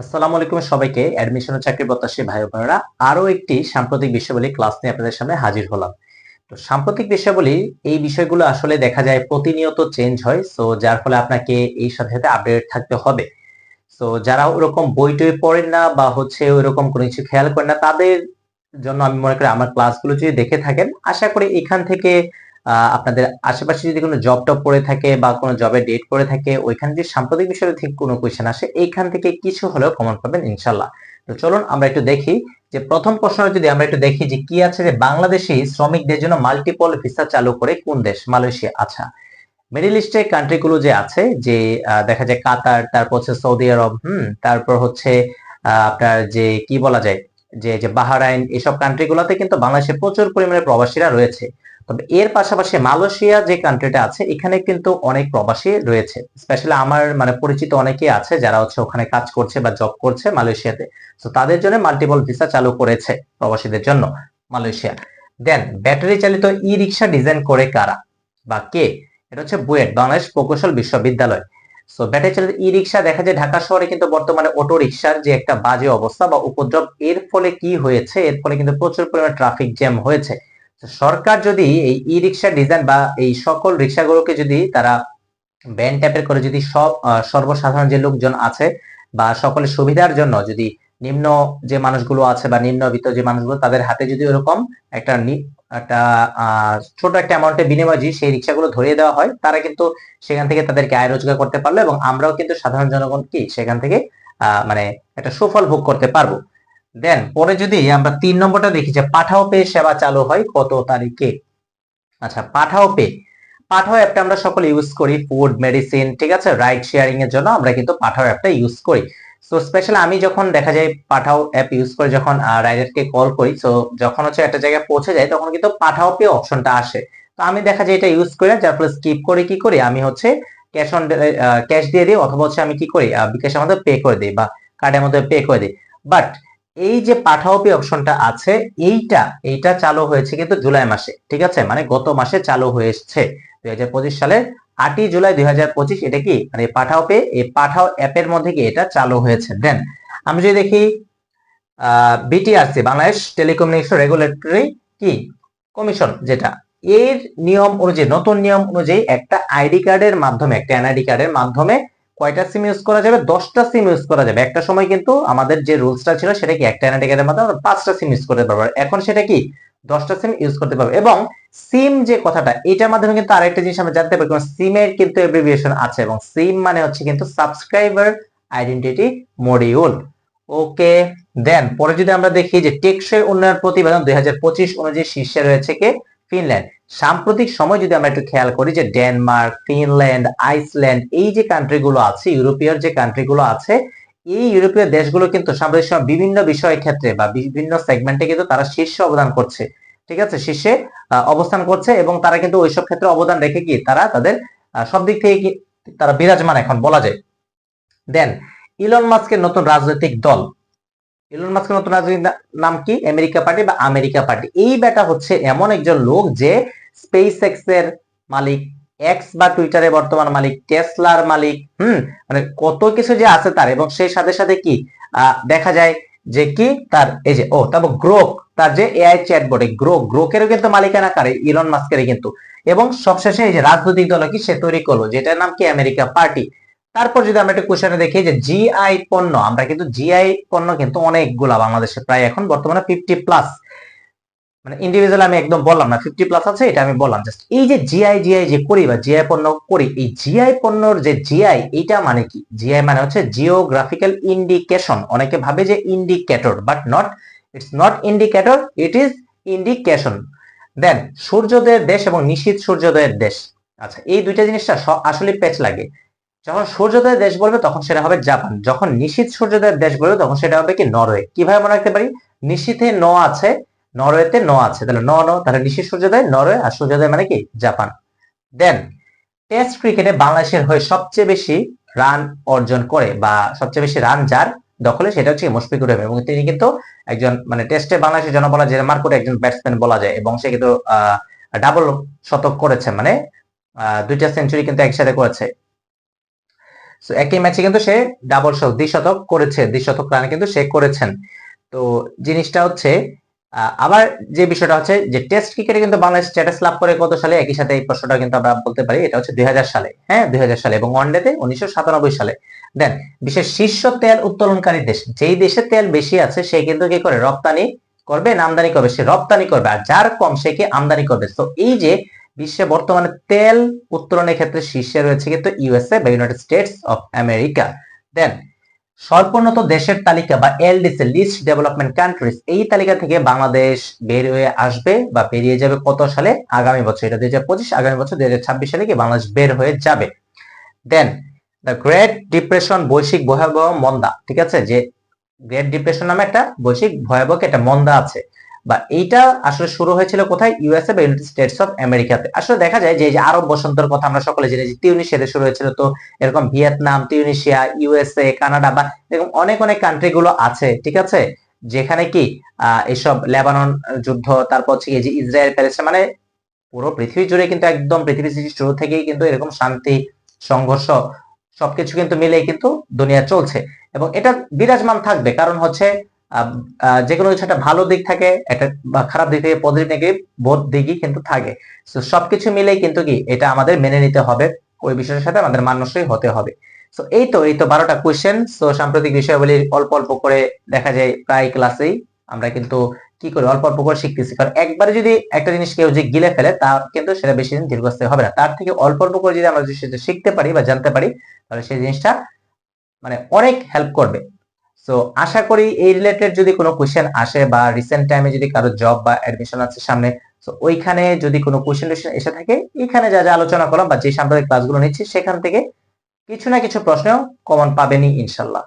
আসসালামু আলাইকুম সবাইকে। অ্যাডমিশন ও চাকরি প্রত্যাশী ভাই বোনেরা আরও একটি সাম্প্রতিক বিষয়াবলী ক্লাস নিয়ে আপনাদের সামনে হাজির হলাম। তো সাম্প্রতিক বিষয়াবলী এই বিষয়গুলো আসলে দেখা যায় প্রতিনিয়ত চেঞ্জ হয় সো যার ফলে আপনাকে এই সাথে সাথে আপডেট থাকতে হবে। সো যারা ওরকম বই টই পড়েন না বা হচ্ছে ওইরকম কোনো কিছু খেয়াল করেন না, তাদের জন্য আমি মনে করি আমার ক্লাসগুলো যদি দেখে থাকেন, আশা করি এখান থেকে আপনাদের আশেপাশে যদি কোনো জব টপ পড়ে থাকে বা কোনো জবের ডেট পড়ে থাকে, ওইখানে যদি সাম্প্রতিক বিষয়ে ঠিক কোনো কোয়েশ্চেন আসে, এইখান থেকে কিছু হলেও কমন পাবেন ইনশাল্লাহ তো চলুন আমরা একটু দেখি যে প্রথম প্রশ্ন যদি আমরা একটু দেখি যে কি আছে যে বাংলাদেশি শ্রমিকদের জন্য মাল্টিপল ভিসা চালু করে কোন দেশ? মালয়েশিয়া আচ্ছা। মিডিল ইস্টের কান্ট্রিগুলো যে আছে, যে দেখা যায় কাতার, তারপর হচ্ছে সৌদি আরব, হুম, তারপর হচ্ছে আপনার যে কি বলা যায়, যে যে বাহারাইন, এসব কান্ট্রিগুলোতে কিন্তু বাংলাদেশে প্রচুর পরিমাণে প্রবাসীরা রয়েছে। তবে এর পাশাপাশি মালয়েশিয়া যে কান্ট্রিটা আছে, এখানে কিন্তু অনেক প্রবাসী রয়েছে। স্পেশালি আমার মানে পরিচিত অনেকেই আছে যারা হচ্ছে ওখানে কাজ করছে বা জব করছে মালয়েশিয়াতে। তো তাদের জন্য মাল্টিপল ভিসা চালু করেছে প্রবাসীদের জন্য মালয়েশিয়া। দেন ব্যাটারি চালিত ই রিক্সা ডিজাইন করে কারা বা কে? এটা হচ্ছে বুয়েট, বাংলাদেশ প্রকৌশল বিশ্ববিদ্যালয়। সো ব্যাটারি চালিত ই রিক্সা দেখা যায় ঢাকা শহরে কিন্তু বর্তমানে অটো রিক্সার যে একটা বাজে অবস্থা বা উপদ্রব, এর ফলে কি হয়েছে? এর ফলে কিন্তু প্রচুর পরিমাণে ট্রাফিক জ্যাম হয়েছে। সরকার যদি এই ই রিক্সা ডিজাইন বা এই সকল রিক্সাগুলোকে যদি তারা ব্যান ট্যাপের করে যদি সব সর্বসাধারণ যে লোকজন আছে বা সকলের সুবিধার জন্য যদি নিম্ন যে মানুষগুলো আছে বা নিম্নবিত্ত যে মানুষগুলো, তাদের হাতে যদি ওরকম একটা একটা ছোট একটা অ্যামাউন্টের বিনিময়ে যদি সেই রিক্সাগুলো ধরিয়ে দেওয়া হয়, তারা কিন্তু সেখান থেকে তাদেরকে আয় রোজগার করতে পারল এবং আমরাও কিন্তু সাধারণ জনগণ কি সেখান থেকে মানে একটা সুফল ভোগ করতে পারব। দেন পরে যদি আমরা তিন নম্বরটা দেখি যে পাঠাও পে সেবা চালু হয় কত তারিখে? আচ্ছা পাঠাও পে। পাঠাও অ্যাপটা আমরা সকলে ইউজ করি ফুড মেডিসিন ঠিক আছে? রাইড শেয়ারিং এর জন্য আমরা কিন্তু পাঠাও অ্যাপটা ইউজ করি। সো স্পেশাল আমি যখন দেখা যায় পাঠাও অ্যাপ ইউজ করে, যখন রাইডারকে কল করি সো যখন হচ্ছে একটা জায়গায় পৌঁছে যায়, তখন কিন্তু পাঠাও পে অপশনটা আসে। তো আমি দেখা যায় এটা ইউজ করি, যার ফলে স্কিপ করে কি করি? আমি হচ্ছে ক্যাশ অন ক্যাশ দিয়ে দিই, অথবা হচ্ছে আমি কি করি? বিকাশের মধ্যে পে করে দিই বা কার্ডের মধ্যে পে করে দিই। বাট এই যে পাঠাও পে অপশনটা আছে, এইটা এইটা চালু হয়েছে কিন্তু জুলাই মাসে, ঠিক আছে? মানে গত মাসে চালু হয়েছে, দুই হাজার পঁচিশ সালের আটই জুলাই দুই হাজার পঁচিশ, এটা কি? মানে পাঠাও পে এই পাঠাও অ্যাপের মধ্যে কি এটা চালু হয়েছে? দেন আমি যদি দেখি, আহ বিটিআরসি বাংলাদেশ টেলিকমিউনিকেশন রেগুলেটরি কি? কমিশন, যেটা। এর নিয়ম অনুযায়ী, নতুন নিয়ম অনুযায়ী একটা আইডি কার্ডের মাধ্যমে, একটা এনআইডি কার্ডের মাধ্যমে কয়টা সিম ইউজ করা যাবে? দশটা সিম ইউজ করা যাবে। একটা সময় কিন্তু আমাদের যে রুলসটা ছিল সেটা কি একটা কার্ডের মাধ্যমে আমরা পাঁচটা সিম ইউজ করতে পারব। এখন সেটা কি? দশটা সিম ইউজ করতে পারব। এবং সিম যে কথাটা, এটার মাধ্যমে কিন্তু আরেকটা জিনিস আমরা জানতে পারি, কারণ সিমের কিন্তু এব্রিভিয়েশন আছে এবং সিম মানে হচ্ছে কিন্তু subscriber identity module okay, then পরে যদি আমরা দেখি যে টেকসই উন্নয়ন প্রতিবেদন দু হাজার পঁচিশ অনুযায়ী শীর্ষে রয়েছে কে? ফিনল্যান্ড। সাম্প্রতিক সময় যদি আমরা একটু খেয়াল করি যে ডেনমার্ক, ফিনল্যান্ড, আইসল্যান্ড, এই যে কান্ট্রিগুলো আছে, ইউরোপীয় যে কান্ট্রিগুলো আছে, এই ইউরোপীয় দেশগুলো কিন্তু সাম্প্রতিক সময় বিভিন্ন বিষয়ের ক্ষেত্রে বা বিভিন্ন সেগমেন্টে কিন্তু তারা শীর্ষে অবদান করছে। ঠিক আছে? শীর্ষে অবস্থান করছে এবং তারা কিন্তু ওইসব ক্ষেত্রে অবদান রেখে কি তারা তাদের সব দিক থেকে তারা বিরাজমান এখন বলা যায়। দেন ইলন মাস্কের নতুন রাজনৈতিক দল। ইলন মাস্কের নতুন রাজনৈতিক নাম কি? আমেরিকা পার্টি বা আমেরিকা পার্টি এই বেটা হচ্ছে এমন একজন লোক যে স্পেস এক্সের মালিক এক্স বা টুইটারে বর্তমান মালিক টেসলার মালিক, হুম মানে কত কিছু যে আছে তার। এবং সেই সাথে সাথে কি দেখা যায় যে কি, তার, এই যে, ও, তারপর গ্রোক তার যে এআই চ্যাটবট এই গ্রোক গ্রোকেরও কিন্তু মালিকানা কারে ইলন মাস্কেরই কিন্তু। এবং সবশেষে এই যে রাজনৈতিক দল কি সে তৈরি করল, যেটার নাম কি? আমেরিকা পার্টি তারপর যদি আমরা একটা কোশ্চেনে দেখি যে জিআই পণ্য, আমরা কিন্তু জিআই পণ্য কিন্তু অনেকগুলা বাংলাদেশে প্রায় এখন বর্তমানে ফিফটি প্লাস মানে ইন্ডিভিজুয়াল আমি একদম বললাম না ফিফটি প্লাস আছে, এটা আমি বললাম। জাস্ট এই যে জিআই জিআই যে করি বা জিআই পণ্য করি, এই জিআই পণ্যর যে জিআই এটা মানে কি? জিআই মানে হচ্ছে জিওগ্রাফিক্যাল ইন্ডিকেশন অনেকে ভাবে যে indicator but not it's not indicator it is indication then সূর্যোদয়ের দেশ এবং নিশীত সূর্যোদয়ের দেশ। আচ্ছা এই দুইটা জিনিসটা আসলে প্যাচ লাগে। যখন সূর্যোদয় দেশ বলবে, তখন সেটা হবে জাপান। যখন নিশীত সূর্যোদয়ের দেশ বলবে, তখন সেটা হবে কি নরওয়ে। কীভাবে মনে রাখতে পারি? নিশীথে ন আছে, নরওয়েতে ন আছে। তাহলে ন ন, তাহলে নিশীত সূর্যোদয়, নরওয়ে, আর সূর্যোদয় মানে কি? জাপান। দেন টেস্ট ক্রিকেটে বাংলাদেশের হয়ে সবচেয়ে বেশি রান অর্জন করে, বা সবচেয়ে বেশি রান যার দখলে, সেটা হচ্ছে মুশফিকুর রহিম এবং তিনি কিন্তু একজন মানে টেস্টে বাংলাদেশের জন্য বলা যায় মার্কোটে একজন ব্যাটসম্যান বলা যায়, এবং সে কিন্তু ডাবল শতক করেছে মানে দুইটা সেঞ্চুরি কিন্তু একসাথে করেছে। একই ম্যাচে কিন্তু সে ডাবল শতক দ্বিশতক করেছে, দ্বিশতক রানে কিন্তু সে করেছেন। তো, জিনিসটা হচ্ছে আবার যে বিষয়টা হচ্ছে যে টেস্ট ক্রিকেটে কিন্তু বাংলাদেশ স্ট্যাটাস লাভ করে কত সালে? একই সাথে এই প্রশ্নটা কিন্তু আমরা বলতে পারি, এটা হচ্ছে দুই হাজার সালে। হ্যাঁ দুই হাজার সালে এবং ওয়ানডেতে উনিশশো সাতানব্বই সালে। দেন বিশ্বের শীর্ষ তেল উত্তোলনকারী দেশ, যেই দেশে তেল বেশি আছে, সে কিন্তু কি করে? রপ্তানি করবে না আমদানি করবে। সে রপ্তানি করবে, আর যার কম, সে কি আমদানি করবে? তো এই যে বিশ্বে বর্তমানে তেল উত্তোলনের ক্ষেত্রে শীর্ষে রয়েছে কিন্তু ইউএসএ বা United States of America then স্বল্পোন্নত দেশের তালিকা বা এলডিসি, লিস্ট ডেভেলপমেন্ট কান্ট্রিজ, এই তালিকা থেকে বাংলাদেশ বের হয়ে আসবে বা বেরিয়ে যাবে কত সালে? আগামী বছর, এটা দুই হাজার পঁচিশ, আগামী বছর দুই হাজার ছাব্বিশ সালে কি বাংলাদেশ বের হয়ে যাবে? দেন দ্য গ্রেট ডিপ্রেশন বৈশ্বিক ভয়াবহ মন্দা, ঠিক আছে? যে গ্রেট ডিপ্রেশন নামে একটা বৈশ্বিক ভয়াবহ একটা মন্দা আছে। বা এইটা আসলে শুরু হয়েছিল কোথায়? ইউএসএ বা ইউনাইটেড স্টেটস অফ আমেরিকাতে আসলে দেখা যায় যে আরব বসন্তের কথা আমরা সকলে জানি যে তিউনিশিয়াতে শুরু হয়েছিল তো, এরকম ভিয়েতনাম তিউনিশিয়া ইউএসএ কানাডা বা এরকম অনেক অনেক কান্ট্রি গুলো আছে, ঠিক আছে? যেখানে কি এসব লেবানন যুদ্ধ, তারপর হচ্ছে যে ইসরায়েল, প্যালেস্টাইন মানে পুরো পৃথিবী জুড়ে কিন্তু একদম পৃথিবী সৃষ্টির শুরু থেকেই কিন্তু এরকম শান্তি, সংঘর্ষ, সবকিছু কিন্তু মিলেই কিন্তু দুনিয়া চলছে। এবং এটা বিরাজমান থাকবে। কারণ হচ্ছে যে কোনো কিছু একটা ভালো দিক থাকে, একটা খারাপ দিক থেকে পজিটিভ নেগেটিভ বোধ দিকই কিন্তু থাকে। তো সবকিছু মিলেই কিন্তু কি, এটা আমাদের মেনে নিতে হবে, ওই বিষয়ের সাথে আমাদের মানুষই হতে হবে। তো এই তো এই তো বারোটা কোয়েশ্চেন তো সাম্প্রতিক বিষয়াবলী অল্প অল্প করে দেখা যায়, প্রায় ক্লাসেই আমরা কিন্তু কি করি, অল্প অল্প করে শিখতেছি। কারণ একবারে যদি একটা জিনিস কেউ যে গিলে ফেলে, তা কিন্তু সেটা বেশি দিন দীর্ঘস্থায়ী হবে না। তার থেকে অল্প অল্প করে যদি আমরা সেটা শিখতে পারি বা জানতে পারি, তাহলে সেই জিনিসটা মানে অনেক হেল্প করবে। সো আশা করি এই রিলেটেড যদি কোনো কোশ্চেন আসে বা রিসেন্ট টাইমে যদি কারও জব বা অ্যাডমিশন আছে সামনে সো ওইখানে যদি কোনো কোশ্চেন টোয়েশন এসে থাকে, এখানে যা যা আলোচনা করলাম বা যে সাম্প্রতিক ক্লাসগুলো নিচ্ছি, সেখান থেকে কিছু না কিছু প্রশ্ন কমন পাবেনি ইনশাল্লাহ।